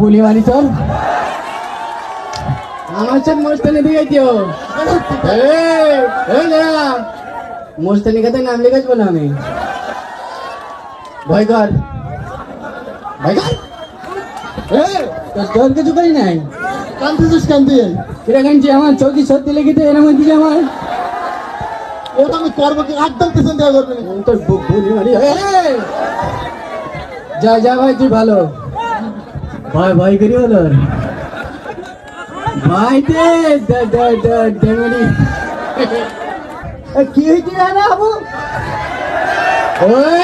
বলি মারি তোর আমার সাথে মোস্তানি দিকে দিও মোস্তানি কাতে নাম লিখাচ্ছ না আমি। ভয় কর। ভয় কর? তোর কিছু করি নাই। কান্দি কিরা কাঞ্চি আমার চৌকি সত্যি লেগেছে এরম দিকে আমার? ওটা আমি করব কি? একদম পিছন দেওয়া করবে তোর যা যা ভাই তুই ভালো। ভয় ভয় করি হলো ভাই দে ডেমনি কি হয়েছে আবু? ওই!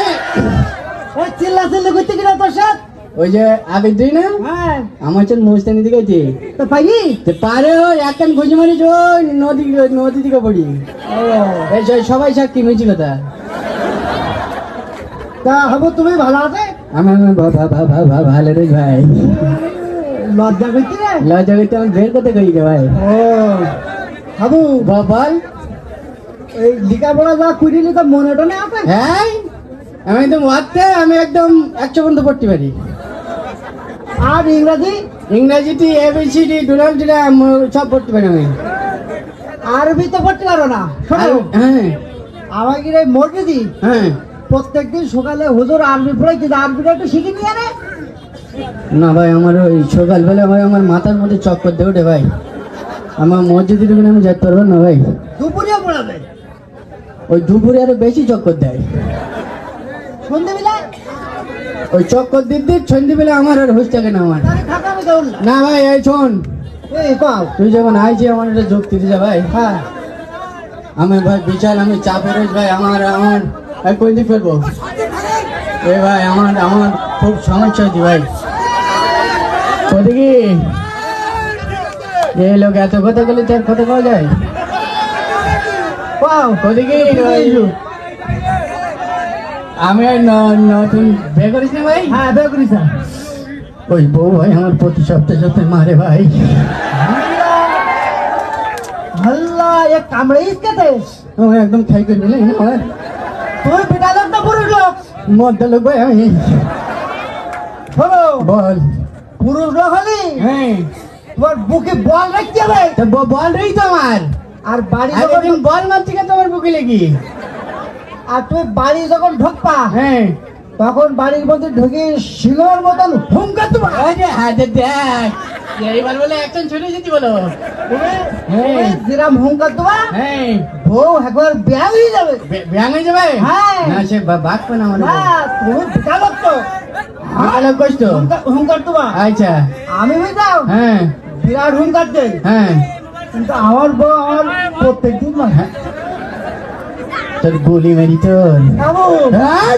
ওই চিল্লা চিল্লি করতে কিনা তোর সাথে? ওই যে আগে তুই না? হ্যাঁ। আমার চল মুস্তানি দিকে তো পাইনি তো পারে ও একখান খুঁজে মারিস ওই নদী নদী দিকে পড়ি। এই সবাই সাক্ষী মিছি কথা? তা হব তুমি ভালো আছে? ভা- ভা- ভা- ভা- ভা- ভালো রে ভাই। লজ্জা করতে রে। লজ্জা করতে আমি বের করতে করি ভাই? ও হাবু। ব- বল। এই লেখাপড়া যা করিলি তো মনে টনে আছে হ্যাঁ আমি একদম ওয়াতে আমি একদম একশো পর্যন্ত পড়তে পারি। আর ইংরাজি ইংরাজিতে এবিসিডি ডোনাল্ড সব পড়তে পারি আমি। আরবি তো পড়তে পারো না শোনো। আর- হ্যাঁ। আমাকে এই মসজিদি হ্যাঁ। প্রত্যেকদিন সকালে হুজুর আরবি পড়াই কিন্তু আরবিটা একটু শিখে নিয়ে নে। না ভাই আমার ওই সকালবেলা ভাই আমার মাথার মধ্যে চক্কর দিয়ে ওঠে ভাই। আমার মসজিদে ঢুকে আমি যেতে পারব না ভাই। দুপুরে পড়াবে। ওই দুপুরে আরও বেশি চক্কর দেয়। সন্ধ্যেবেলা ওই চক্কর দিতে সন্ধ্যেবেলা আমার আর হুশ থাকে না আমার। না। ভাই এই শোন। তুই যখন আইছি আমার একটা যুক্তি দিতে ভাই। হ্যাঁ। আমি ভাই বিশাল আমি চাপে রয়েছি ভাই আমার আমার কোন দিক ফেলব এ ভাই আমার আমার খুব সমস্যা হচ্ছে ভাই। কোথায় এই লোক এত কথা বলে তার কথা পাওয়া যায়? পাও। কোথায় আমি নতুন বিয়ে করিস না ভাই? হ্যাঁ বের করিস না। ওই বউ ভাই আমার প্রতি সপ্তাহে সপ্তাহে মারে ভাই। আল্লাহ এ কামড়াইস কেতে আমার একদম খাই করে দিলে আমার তুই বেটা লোক না পুরুষ লোক? মদ্দা লোক ভাই আমি। শোনো বল। পুরুষ লোক হলি? হ্যাঁ। তোমার বুকে বল রাখতে হবে। বল রই তো আমার। আর বাড়ি বল মারছি তোমার বুকে লেগি। আর তুই বাড়ি যখন ঢুকবা হ্যাঁ। তখন বাড়ির মধ্যে ঢুকে শিলোর মতন হুমকা তোমার হাতে দেখ। এইবার বলে একজন ছুটে যেতে বলো। হ্যাঁ। যেরাম হুমকা তোমার হ্যাঁ। বউ একবার হয়ে যাবে। হয়ে যাবে? হ্যাঁ। সে তুমি লোক তো ভালো কষ্ট হুমকার তোমার আচ্ছা। আমি বুঝলাম? হ্যাঁ। বিরাট হুমকার দেয়। হ্যাঁ। কিন্তু আমার বউ আমার প্রত্যেক দিন মারে তোর গুলি মেরি তোর। হ্যাঁ?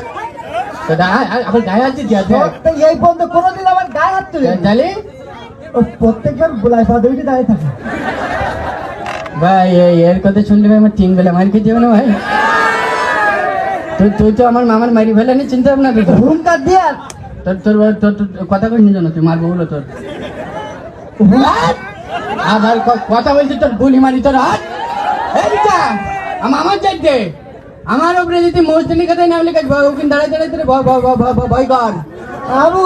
দা- আ- আবার গায়ে আছে দিয়া তো এই বন্ধু কোনোদিন আমার গায়ে হাত তুলে জালি ও প্রত্যেকবার গোলায় পা ধরে দাঁড়িয়ে থাকে। ভাই এর কথা শুনলে আমার তিন বেলা মার খেতে হবে না ভাই। তুই তুই তো আমার মামার মারি ফেলে নি চিন্তা ভাবনা তুই হুমকার দিয়ে। তোর তোর তোর কথা কই নি জানো তুই মারবো বলো তোর। আবার কথা বলছি তোর গুলি মারি তোর হাত বিটা আমার চাইতে। আমার উপরে যদি মৌসুমি কথাই নাম লিখে ওখানে দাঁড়াই তোর ভয় ভয় ভয় ভয় ভয় কর। বাবু